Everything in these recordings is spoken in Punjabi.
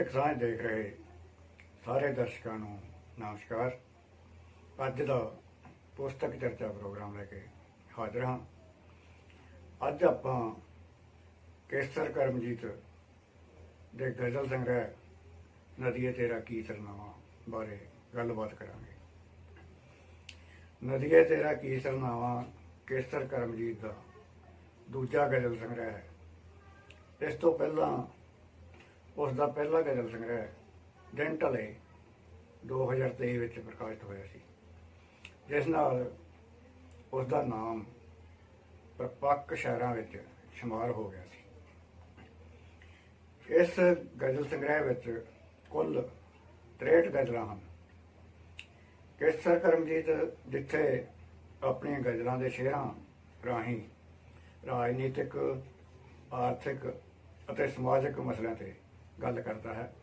ਸਾਹਿਤਕ ਸਾਂਝ ਦੇਖ ਰਹੇ ਸਾਰੇ ਦਰਸ਼ਕਾਂ ਨੂੰ ਨਮਸਕਾਰ। ਅੱਜ ਦਾ ਪੁਸਤਕ ਚਰਚਾ ਪ੍ਰੋਗਰਾਮ ਲੈ ਕੇ ਹਾਜ਼ਰ ਹਾਂ। ਅੱਜ ਆਪਾਂ ਕੇਸਰ ਕਰਮਜੀਤ ਦੇ ਗਜ਼ਲ ਸੰਗ੍ਰਹਿ ਨਦੀਏ ਤੇਰਾ ਕੀ ਸਰਨਾਮਾ ਬਾਰੇ ਗੱਲਬਾਤ ਕਰਾਂਗੇ। ਨਦੀਏ ਤੇਰਾ ਕੀ ਸਰਨਾਮਾ ਕੇਸਰ ਕਰਮਜੀਤ ਦਾ ਦੂਜਾ ਗਜ਼ਲ ਸੰਗ੍ਰਹਿ ਹੈ। ਇਸ ਤੋਂ ਪਹਿਲਾਂ ਉਸ ਦਾ ਪਹਿਲਾ ਗਜ਼ਲ ਸੰਗ੍ਰਹਿ ਦਿਨ ਢਲੇ 2023 ਵਿੱਚ ਪ੍ਰਕਾਸ਼ਿਤ ਹੋਇਆ ਸੀ। ਜਿਸ ਨਾਲ ਉਸ ਦਾ ਨਾਮ ਪ੍ਰਪੱਕ ਸ਼ਹਿਰਾਂ ਵਿੱਚ ਸ਼ੁਮਾਰ ਹੋ ਗਿਆ ਸੀ। ਇਸ ਗਜ਼ਲ ਸੰਗ੍ਰਹਿ ਵਿੱਚ ਕੁੱਲ 63 ਗਜ਼ਲਾਂ ਹਨ। ਕੇਸਰ ਕਰਮਜੀਤ ਜਿੱਥੇ ਆਪਣੀਆਂ ਗਜ਼ਲਾਂ ਦੇ ਸ਼ੇਰਾਂ ਰਾਹੀਂ ਰਾਜਨੀਤਿਕ, ਆਰਥਿਕ ਅਤੇ ਸਮਾਜਿਕ ਮਸਲਿਆਂ ਤੇ ਗੱਲ ਕਰਦਾ ਹੈ।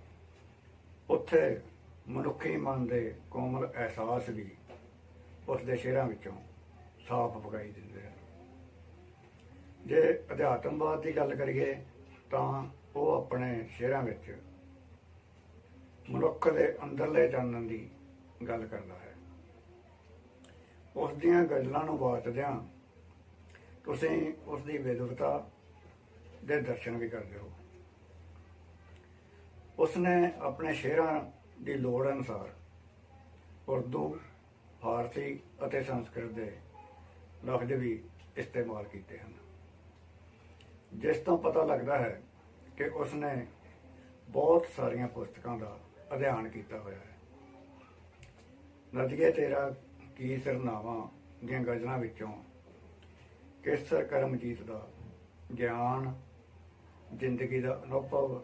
ਉੱਥੇ ਮਨੁੱਖੀ ਮਨ ਦੇ ਕੋਮਲ ਅਹਿਸਾਸ ਵੀ ਉਸ ਦੇ ਸ਼ੇਰਾਂ ਵਿੱਚੋਂ ਸਾਫ਼ ਵਿਖਾਈ ਦਿੰਦੇ ਹਨ। ਜੇ ਅਧਿਆਤਮਵਾਦ ਦੀ ਗੱਲ ਕਰੀਏ ਤਾਂ ਉਹ ਆਪਣੇ ਸ਼ੇਰਾਂ ਵਿੱਚ ਮਨੁੱਖ ਦੇ ਅੰਦਰਲੇ ਜਾਣਨ ਦੀ ਗੱਲ ਕਰਦਾ ਹੈ। ਉਸ ਦੀਆਂ ਗਜ਼ਲਾਂ ਨੂੰ ਵਾਚਦਿਆਂ ਤੁਸੀਂ ਉਸ ਦੀ ਵਿਦਵਤਾ ਦੇ ਦਰਸ਼ਨ ਵੀ ਕਰਦੇ ਹੋ। ਉਸਨੇ ਆਪਣੇ ਸ਼ੇਰਾਂ ਦੀ ਲੋੜ ਅਨੁਸਾਰ ਉਰਦੂ, ਫਾਰਸੀ ਅਤੇ ਸੰਸਕ੍ਰਿਤ ਦੇ ਲਫ਼ਜ਼ ਵੀ ਇਸਤੇਮਾਲ ਕੀਤੇ ਹਨ। ਜਿਸ ਤੋਂ ਪਤਾ ਲੱਗਦਾ ਹੈ ਕਿ ਉਸਨੇ ਬਹੁਤ ਸਾਰੀਆਂ ਪੁਸਤਕਾਂ ਦਾ ਅਧਿਐਨ ਕੀਤਾ ਹੋਇਆ ਹੈ। ਨਦੀਏ ਤੇਰਾ ਕੀ ਸਰਨਾਵਾ ਦੀਆਂ ਗਜ਼ਲਾਂ ਵਿੱਚੋਂ ਕੇਸਰ ਕਰਮਜੀਤ ਦਾ ਗਿਆਨ, ਜ਼ਿੰਦਗੀ ਦਾ ਅਨੁਭਵ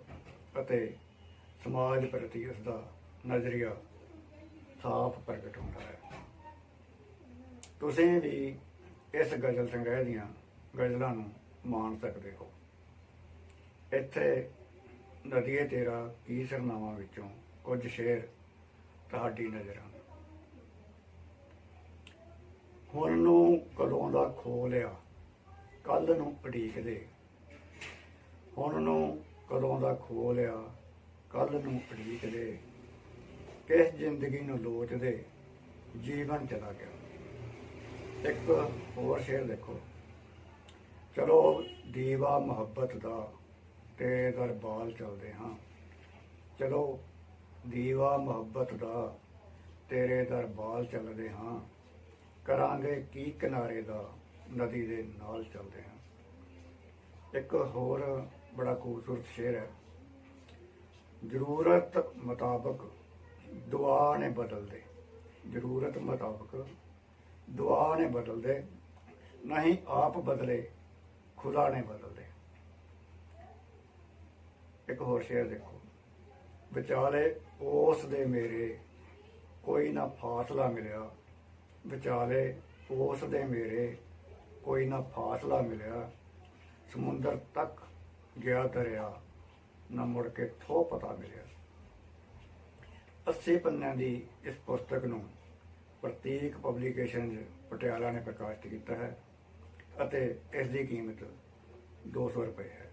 ਅਤੇ ਸਮਾਜ ਪ੍ਰਤੀ ਉਸ ਦਾ ਨਜ਼ਰੀਆ ਸਾਫ਼ ਪ੍ਰਗਟ ਹੁੰਦਾ ਹੈ। ਤੁਸੀਂ ਵੀ ਇਸ ਗਜ਼ਲ ਸੰਗ੍ਰਹਿ ਦੀਆਂ ਗਜ਼ਲਾਂ ਨੂੰ ਮਾਣ ਸਕਦੇ ਹੋ। ਇੱਥੇ ਨਦੀਏ ਤੇਰਾ ਕੀ ਸਰਨਾਵਾਂ ਵਿੱਚੋਂ ਕੁਝ ਸ਼ੇਰ ਤੁਹਾਡੀ ਨਜ਼ਰ ਹਨ। ਹੁਣ ਨੂੰ ਕਦੋਂ ਦਾ ਖੋ ਲਿਆ ਕੱਲ ਨੂੰ ਉਡੀਕਦੇ। ਹੁਣ ਨੂੰ ਕਦੋਂ ਦਾ ਖੋ ਲਿਆ ਕੱਲ ਨੂੰ ਉਡੀਕਦੇ ਕਿਸ ਜ਼ਿੰਦਗੀ ਨੂੰ ਲੋਚਦੇ ਜੀਵਨ ਚਲਾ ਗਿਆ। ਇੱਕ ਹੋਰ ਸ਼ੇਰ ਦੇਖੋ। ਚਲੋ ਦੀਵਾ ਮੁਹੱਬਤ ਦਾ ਤੇ ਦਰਬਾਰ ਚੱਲਦੇ ਹਾਂ। ਚਲੋ ਦੀਵਾ ਮੁਹੱਬਤ ਦਾ, ਤੇਰੇ ਦਰਬਾਰ ਚੱਲਦੇ ਹਾਂ। ਕਰਾਂਗੇ ਕੀ ਕਿਨਾਰੇ ਦਾ, ਨਦੀ ਦੇ ਨਾਲ ਚੱਲਦੇ ਹਾਂ। ਇੱਕ ਹੋਰ ਬੜਾ ਖੂਬਸੂਰਤ ਸ਼ੇਰ ਹੈ। ਜ਼ਰੂਰਤ ਮੁਤਾਬਕ ਦੁਆ ਨੇ ਬਦਲਦੇ। ਜ਼ਰੂਰਤ ਮੁਤਾਬਕ ਦੁਆ ਨੇ ਬਦਲਦੇ, ਨਹੀਂ ਆਪ ਬਦਲੇ, ਖੁਦਾ ਨੇ ਬਦਲਦੇ। ਇੱਕ ਹੋਰ ਸ਼ੇਰ ਦੇਖੋ। ਵਿਚਾਲੇ ਉਸ ਦੇ ਮੇਰੇ ਕੋਈ ਨਾ ਫਾਸਲਾ ਮਿਲਿਆ। ਵਿਚਾਲੇ ਉਸ ਦੇ ਮੇਰੇ ਕੋਈ ਨਾ ਫਾਸਲਾ ਮਿਲਿਆ। ਸਮੁੰਦਰ ਤੱਕ ਗਿਆ ਦਰਿਆ। ਨਾ ਮੁੜ ਕੇ ਥੋ ਪਤਾ ਮਿਲਿਆ। 80 ਪੰਨਿਆਂ ਦੀ ਇਸ ਪੁਸਤਕ ਨੂੰ ਪ੍ਰਤੀਕ ਪਬਲੀਕੇਸ਼ਨ ਪਟਿਆਲਾ ਨੇ ਪ੍ਰਕਾਸ਼ਿਤ ਕੀਤਾ ਹੈ ਅਤੇ ਇਸ ਦੀ ਕੀਮਤ 200 ਰੁਪਏ ਹੈ।